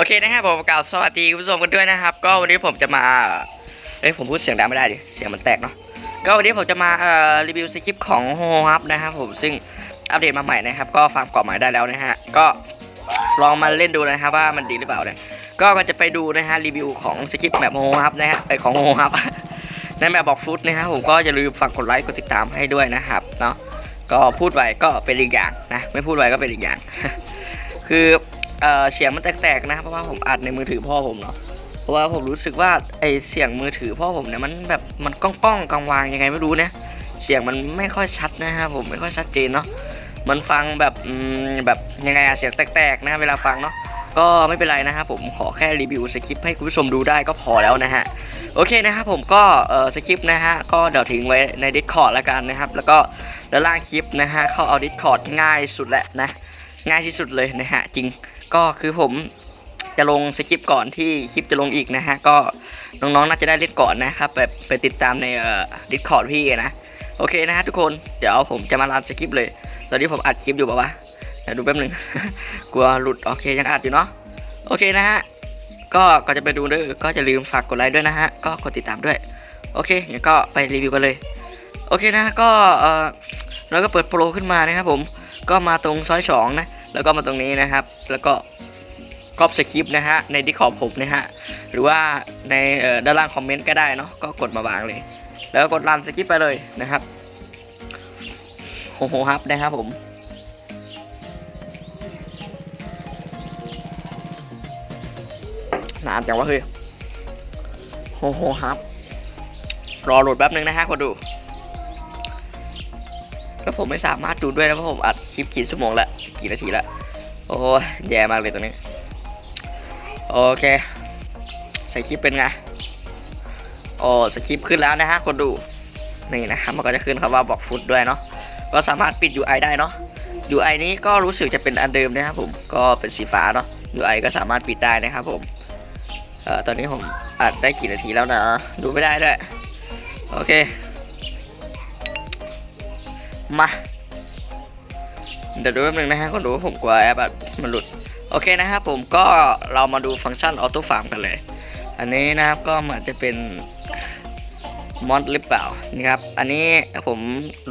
โอเคนะครับผมกล่าวสวัสดีคุณผู้ชมกันด้วยนะครับ ก็วันนี้ผมจะมาเอ้ยผมพูดเสียงดังไม่ได้ดิเสียงมันแตกเนาะก็วันนี้ผมจะมาเอ่อรีวิวสคริปต์ของโฮฮับนะครับผมซึ่งอัปเดตมาใหม่นะครับ ก็ฟังกรอบใหม่ได้แล้วนะฮะก็ลองมาเล่นดูนะครับว่ามันดีหรือเปล่าเนี่ยก็ก็จะไปดูนะฮะรีวิวของสคริปต์แบบโฮฮับนะฮะไอของโฮฮับในแบบบอกฟุตนะครับผมก็อย่าลืมฝากกดไลค์กดติดตามให้ด้วยนะครับเนาะก็พูดไว้ก็เป็นอีกอย่างนะไม่พูดไว้ก็เป็นอีกอย่าง คือ เอ่อเสียงมันแตกๆนะครับเพราะว่าผมอัดในมือถือพ่อผมเนาะเพราะว่าผมรู้สึกว่าไอเสียงมือถือพ่อผมเนี่ยมันแบบมันก้องก้องกังวางยังไงไม่รู้เนี่ยเสียงมันไม่ค่อยชัดนะครับผมไม่ค่อยชัดเจนเนาะมันฟังแบบแบบยังไงอะเสียงแตกๆนะเวลาฟังเนาะก็ไม่เป็นไรนะครับผมขอแค่รีวิวสคริปต์ให้คุณผู้ชมดูได้ก็พอแล้วนะฮะโอเคนะครับผมก็เอ่อสคริปต์นะฮะก็เดี๋ยวทิ้งไว้ใน Discord แล้วกันนะครับ แล้วก็ด้านล่างคลิปนะฮะเข้าเอา Discord ง่ายสุดแหละนะง่ายที่สุดเลยนะฮะจริง ก็คือผมจะลงสคริปต์ก่อนที่คลิปจะลงอีกนะฮะ ก็น้องๆน่าจะได้เล่นก่อนนะครับ แบบไปติดตามในเอ่อ Discord พี่นะ โอเคนะฮะทุกคน เดี๋ยวผมจะมารันสคริปต์เลย ตอนนี้ผมอัดคลิปอยู่ป่าวะเดี๋ยวดูแป๊บหนึงกลัวหลุด โอเคยังอัดอยู่เนาะ โอเคนะฮะ ก็ก่อนจะไปดูด้อก็จะลืมฝากกดไลค์ด้วยนะฮะ ก็กดติดตามด้วย โอเคงั้นก็ไปรีวิวกันเลย โอเคนะก็เออแล้วก็เปิดโปรขึ้นมานะครับผม ก็มาตรงซอยสองนะ แล้วก็มาตรงนี้นะครับ แล้วก็กรอบสคริปต์นะฮะในดิคอร์ผมนะฮะหรือว่าในด้านล่างคอมเมนต์ก็ได้เนาะก็กดมาวางเลย แล้วก็กดรันสคริปต์ไปเลยนะครับโฮโฮฮับนะครับผมนานจังวะเฮ้ยโฮโฮฮับรอโหลดแป๊บนึงนะฮะคนดูแล้วผมไม่สามารถดูด้วยนะเพราะผมอัดคลิปกี่ชั่วโมงละ กี่นาทีละโอ้แย่มากเลยตัวนี้ โอเคใส่คลิปเป็นไงโอ้สคริปขึ้นแล้วนะฮะคนดูนี่นะครับมันก็จะขึ้นคำว่าบอกฟุตด้วยเนาะก็สามารถปิด UI ได้เนาะ UI นี้ก็รู้สึกจะเป็นอันเดิมนะครับผมก็เป็นสีฟ้าเนาะ UI ก็สามารถปิดได้นะครับผมเอ่อตอนนี้ผมอัดได้กี่นาทีแล้วนะดูไม่ได้ด้วย โอเค มา เดี๋ยวดูแป๊บนึงนะฮะก็ดูว่าผมกลัวแอปมันหลุด โอเคนะครับผมก็เรามาดูฟังก์ชันออโต้ฟาร์มกันเลย อันนี้นะครับก็เหมือนจะเป็นมอดหรือเปล่านี่ครับ อันนี้ผม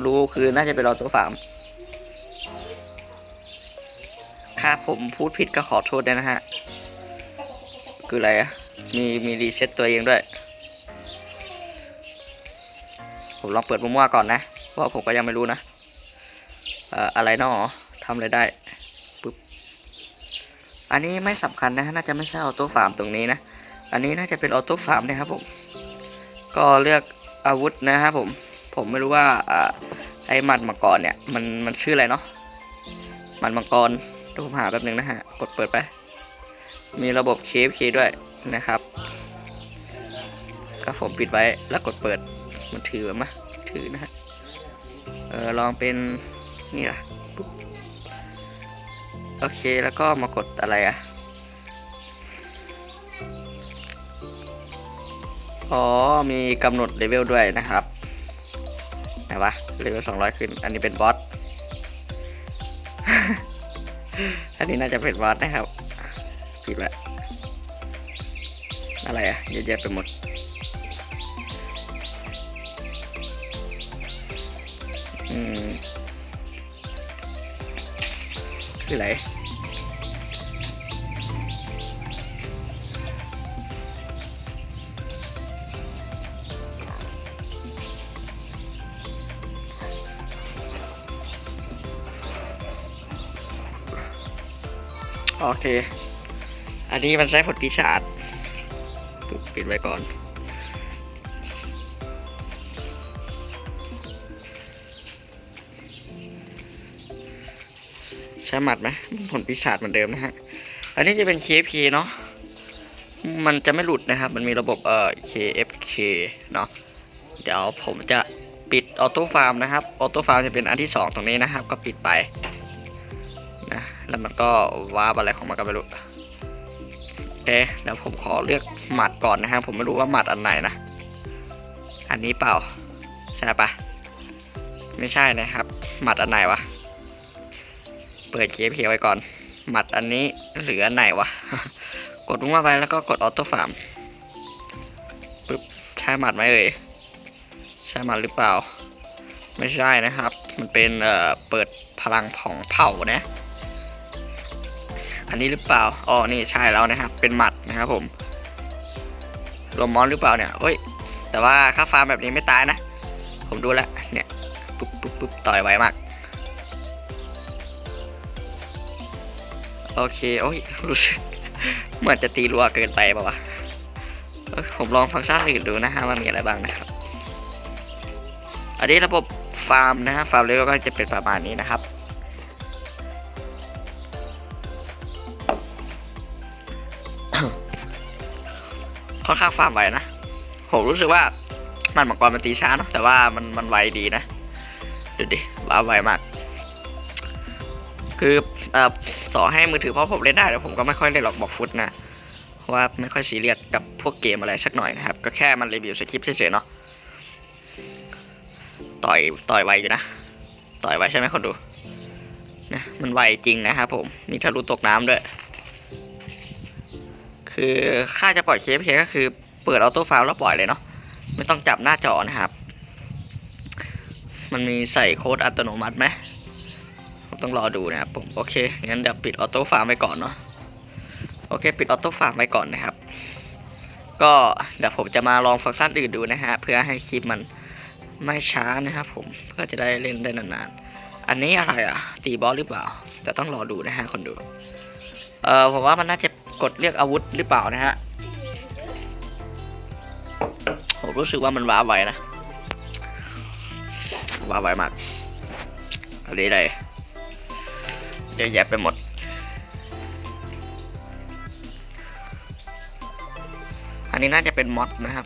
รู้คือน่าจะเป็นออโต้ฟาร์มถ้าผมพูดผิดก็ขอโทษด้วยนะฮะ คืออะไรอะมีมีรีเซ็ตตัวเองด้วย ผมลองเปิดมั่วๆก่อนนะ เพราะผมก็ยังไม่รู้นะ เอ่อ อะไรเนาะ ทำอะไรได้ปึ๊บอันนี้ไม่สำคัญนะน่าจะไม่ใช่ออโต้ฟาร์มตรงนี้นะ อันนี้น่าจะเป็นออโต้ฟาร์มนะครับผม ก็เลือกอาวุธนะครับผม ผมไม่รู้ว่าอไอ้หมัดมังกรเนี่ยมันมันชื่ออะไรเนาะหมัดมังกรเดี๋ยวผมหาแป๊บนึงนะฮะ กดเปิดไป มีระบบ KFK ด้วยนะครับก็ผมปิดไว้แล้วกดเปิดมันถือไหมถือนะฮะ เออลองเป็นนี่ล่ะปุ๊บ โอเคแล้วก็มากดอะไรอะอ๋อ มีกำหนดเลเวลด้วยนะครับไหนวะเลเวลสองร้อยขึ้น อันนี้เป็นบอส อันนี้น่าจะเป็นบอสนะครับผิดละอะไรอะเยอะแยะไปหมดอืม คืออะไรโอเค อันนี้มันใช้ผลปีศาจปิดไว้ก่อน ช้หมัดไหมผลปีศาจเหมือนเดิมนะฮะ อันนี้จะเป็น KFK เนาะ มันจะไม่หลุดนะครับ มันมีระบบเอ่อ KFK เนาะ เดี๋ยวผมจะปิดออโต้ฟาร์มนะครับ ออโต้ฟาร์มจะเป็นอันที่สองตรงนี้นะครับ ก็ปิดไปนะ แล้วมันก็วาร์ปอะไรของมันก็ไม่รู้โอเคเดี๋ยวผมขอเลือกหมัดก่อนนะครับผมไม่รู้ว่าหมัดอันไหนนะ อันนี้เปล่า ใช่ปะไม่ใช่นะครับ หมัดอันไหนวะ เปิด KFK ไว้ก่อน หมัดอันนี้เหรือไหนวะ กดลงมาไปแล้วก็กดออโต้ฟาร์มปึ๊บใช่หมัดไหมเอ่ยใช่หมัดหรือเปล่า ไม่ใช่นะครับ มันเป็นเอ่อเปิดพลังของเผ่านะ อันนี้หรือเปล่าอ๋อนี่ใช่แล้วนะครับ เป็นหมัดนะครับผมลมมอนหรือเปล่าเนี่ยเฮ้ย แต่ว่าค่าฟาร์มแบบนี้ไม่ตายนะ ผมดูแล้วเนี่ย ปุ๊บปุ๊บปุ๊บต่อยไวมาก โอเค โอ้ย รู้สึกเหมือนจะตีรัวเกินไปป่าวะผมลองฟังก์ชันอื่นดูนะฮะว่ามีอะไรบ้างนะครับ อันนี้ระบบฟาร์มนะฮะ ฟาร์มเลเวลก็จะเป็นประมาณนี้นะครับค่อนข้างฟาร์มไวนะ ผมรู้สึกว่ามันมังกรมันตีช้าเนอะแต่ว่ามันมันไวดีนะดูดิว้าไวมาก คือ ต่อให้มือถือเพราะผมเล่นได้แต่ผมก็ไม่ค่อยเล่นหรอกบอกฟุตนะเพราะว่าไม่ค่อยซีเรียสกับพวกเกมอะไรสักหน่อยนะครับ ก็แค่มันรีวิวสคริปต์เฉยๆเนาะต่อยต่อยไวอยู่นะต่อยไวใช่ไหมคนดูนะมันไวจริงนะครับผมมีทะลุตกน้ำด้วยคือค่าจะปล่อยเคฟเคก็คือเปิดออโต้ฟล์แล้วปล่อยเลยเนาะไม่ต้องจับหน้าจอนะครับ มันมีใส่โค้ดอัตโนมัติไหม ต้องรอดูนะครับผมโอเคงั้นเดี๋ยวปิดออโต้ฟาร์มไว้ก่อนเนาะโอเค ปิดออโต้ฟาร์มไว้ก่อนนะครับ ก็เดี๋ยวผมจะมาลองฟังก์ชันอื่นดูนะฮะเพื่อให้คลิปมันไม่ช้านะครับ ผมเพื่อจะได้เล่นได้นานๆอันนี้อะไรอะตีบอสหรือเปล่าแต่ต้องรอดูนะฮะคนดูเออผมว่ามันน่าจะกดเรียกอาวุธหรือเปล่านะฮะผมรู้สึกว่ามันว้าไวนะว้าไวมากอะไรได้ เยอะแยะไปหมด อันนี้น่าจะเป็นมอดนะครับ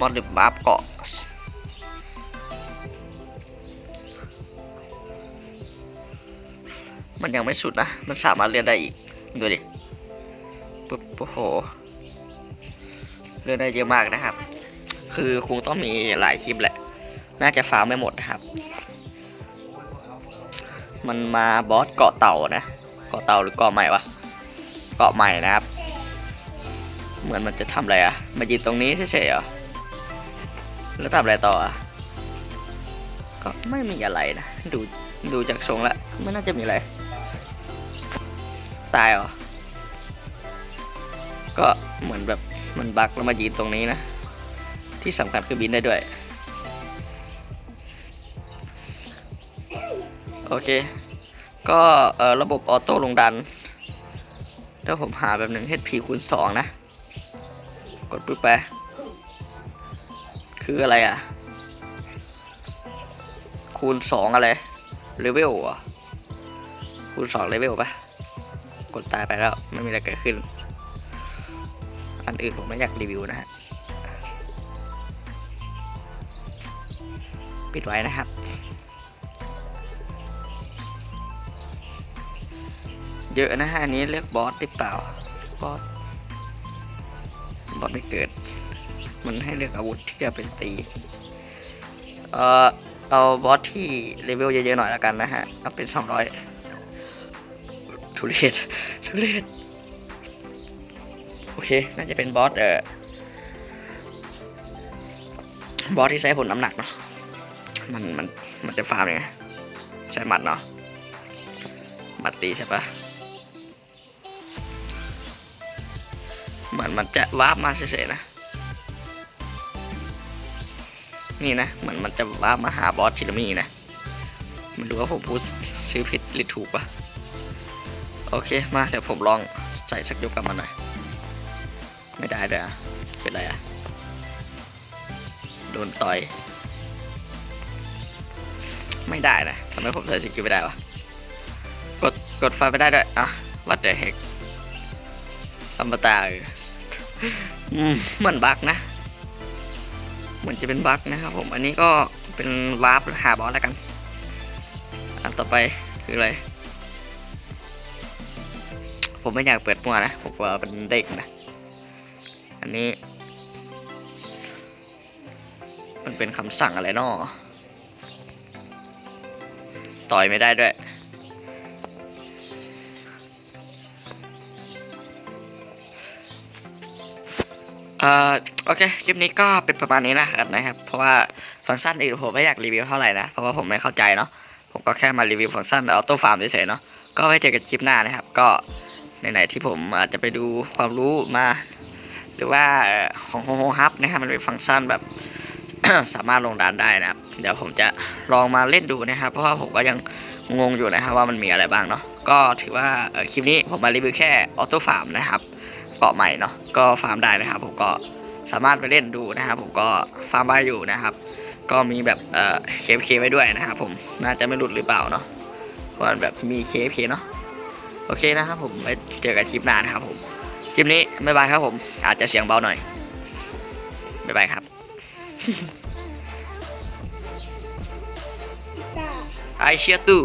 มอดหรือบาร์ปเกาะมันยังไม่สุดนะ มันสามารถเลื่อนได้อีก ดูดิ ปุ๊บ โอ้โห เลื่อนได้เยอะมากนะครับ คือคงต้องมีหลายคลิปแหละ น่าจะฟาร์มไม่หมดนะครับ มันมาบอสเกาะเต่านะเกาะเต่าหรือเกาะใหม่วะเกาะใหม่นะครับ เหมือนมันจะทำอะไรอะมายืนตรงนี้เฉยๆเหรอแล้วทำอะไรต่ออะก็ไม่มีอะไรนะดูดูจากทรงแล้วไม่น่าจะมีอะไร ตายเหรอ ก็เหมือนแบบมันบักแล้วมายืนตรงนี้นะ ที่สำคัญคือบินได้ด้วย โอเค ก็เออระบบออโต้ลงดันถ้าผมหาแบบหนึ่ง HP คูณสองนะ กดปึ๊บไป คืออะไรอะ คูณสองอะไรเลเวลอะคูณสองเลเวลปะกดตายไปแล้ว ไม่มีอะไรเกิดขึ้น อันอื่นผมไม่อยากรีวิวนะฮะ ปิดไว้นะครับ เยอะนะฮะอันนี้เลือกบอสหรือเปล่า บอส บอสไม่เกิด มันให้เลือกอาวุธที่จะเป็นตี เอ่อ เอาบอสที่เลเวลเยอะๆหน่อยละกันนะฮะ เอาเป็นสองร้อยทุเรศทุเรศโอเค น่าจะเป็นบอสเอ่อบอสที่ใช้ผลน้ำหนักเนาะ มันมันมันจะฟาร์มยังไงใช้หมัดเนาะหมัดตีใช่ปะ เหมือนมันจะวาร์ปมาเฉยๆนะ นี่นะ เหมือนมันจะวาร์ปมาหาบอสทีละมีนะ มันดูว่าผมพูดชื่อผิดหรือถูกปะโอเค มาเดี๋ยวผมลองใส่สักยกกับมันหน่อย ไม่ได้เลยอะเป็นไรอะโดนต่อย ไม่ได้นะทำไมผมใส่สกิลไม่ได้วะ กด กดไฟไม่ได้ด้วย อะ วัดเด e เฮกอมตะ เหมือนบั๊กนะ เหมือนจะเป็นบั๊กนะครับผมอันนี้ก็เป็นวาร์ปหาบอสแล้วกัน อันต่อไปคืออะไร ผมไม่อยากเปิดมัวนะผมกลัวเป็นเด็กนะ อันนี้ มันเป็นคำสั่งอะไรนอต่อยไม่ได้ด้วย เอ่อโอเคคลิปนี้ก็เป็นประมาณนี้นะครับนะครับ เพราะว่าฟังก์ชันอื่นผมไม่อยากรีวิวเท่าไหร่นะ เพราะว่าผมไม่เข้าใจเนาะผมก็แค่มารีวิวฟังก์ชันออโต้ฟาร์มเฉยๆเนาะก็ไว้เจอกันคลิปหน้านะครับ ก็ไหนๆที่ผมอาจจะไปดูความรู้มา หรือว่าเอ่อของโฮโฮฮับนะครับมันเป็นฟังก์ชันแบบ สามารถลงดานได้นะครับ เดี๋ยวผมจะลองมาเล่นดูนะครับ เพราะว่าผมก็ยังงงอยู่นะครับว่ามันมีอะไรบ้างเนาะก็ถือว่าคลิปนี้ผมมารีวิวแค่ออโต้ฟาร์มนะครับ เกาะใหม่เนาะก็ฟาร์มได้นะครับ ผมก็สามารถไปเล่นดูนะครับ ผมก็ฟาร์มบ้านอยู่นะครับ ก็มีแบบเอ่อเคฟเคไว้ด้วยนะครับ ผมน่าจะไม่หลุดหรือเปล่าเนาะเพราะมันแบบมีเคฟเคเนาะโอเคนะครับ ผมไว้เจอกันคลิปหน้านะครับ ผมคลิปนี้บ๊ายบายครับผม อาจจะเสียงเบาหน่อยบ๊ายบายครับจ้า I cheer too